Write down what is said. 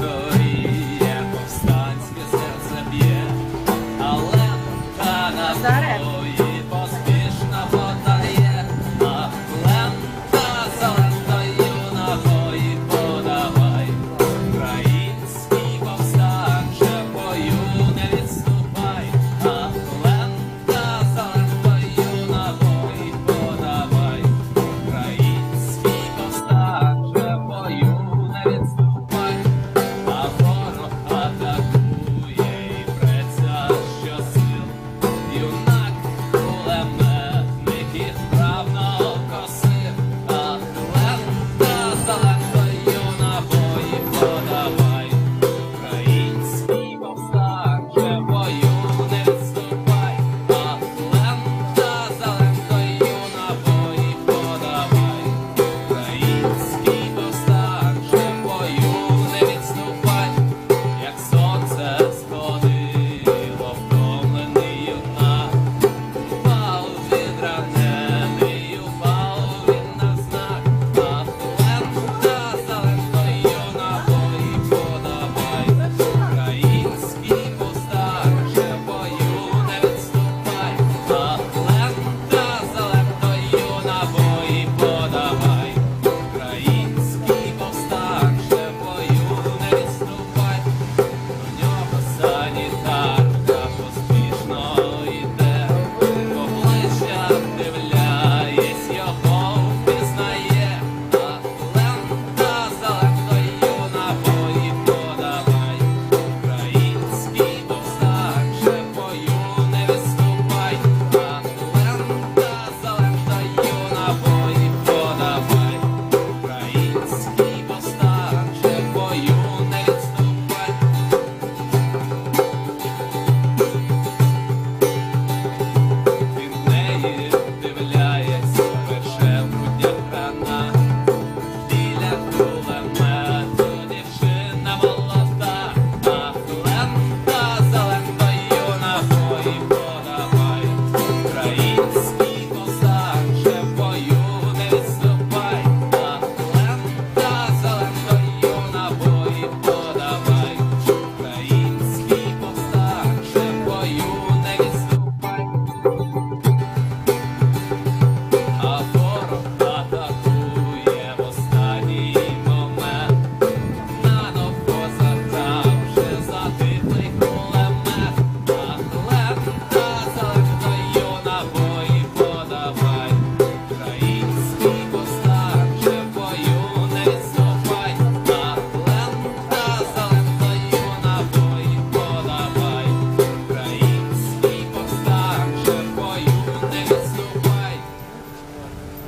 Зорі, повстанське серце б'є, але та на